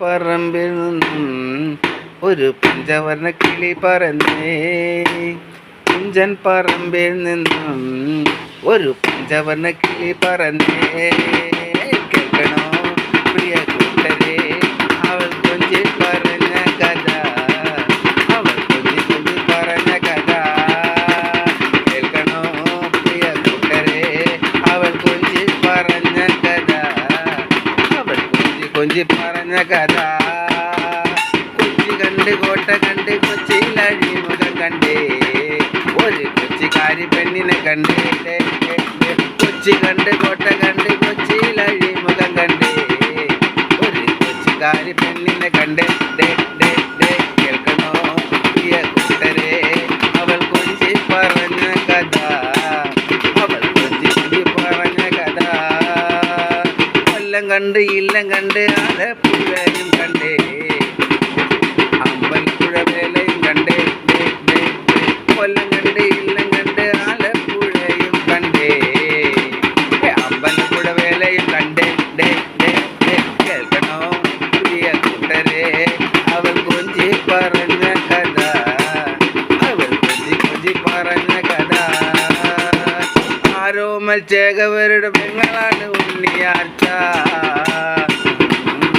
പറമ്പിൽ നിന്നും ഒരു പഞ്ചവർണ കിളി പറന്നേ. കുഞ്ചൻ പറമ്പിൽ നിന്നും ഒരു പഞ്ചവർണ കിളി പറന്നേ. കേൾക്കണോ പ്രിയ കൂട്ടരെ? അവൾ കൊഞ്ചിൽ പറഞ്ഞ കഥ അവൾ കൊഞ്ചി കൊഞ്ചി പറഞ്ഞ കഥ. കൊഞ്ചി പറഞ്ഞ കഥ. കൊച്ചി കണ്ട് കോട്ട കണ്ട് കൊച്ചിയിൽ അഴിമുഖം കണ്ടേ. ഒരു കൊച്ചിക്കാരി പെണ്ണിനെ കണ്ടേ. കൊച്ചി കണ്ട് കോട്ട കണ്ട് കൊച്ചിയിൽ അഴിമുഖം കണ്ടേ. ഒരു കൊച്ചിക്കാരി പെണ്ണിനെ കണ്ടേ. കൊല്ലം കണ്ട് ഇല്ലം കണ്ട് ആലപ്പുഴയും കണ്ടേ അമ്പലപ്പുഴ വേലയും കണ്ടേ ദേ, ദേ, ദേ. കൊല്ലം കണ്ട് ഇല്ലം കണ്ട് ആലപ്പുഴയും കണ്ടേ ഏ, അമ്പലപ്പുഴ വേലയും കണ്ടേ ഡേ ഡേ ഡേ കേൾക്കണോ പ്രിയ കൂട്ടരെ അവൾ കൊഞ്ചി പറഞ്ഞ ആരോമൽ ചേകവരുടെ പെങ്ങളാണ് ഉണ്ണിയാർച്ച.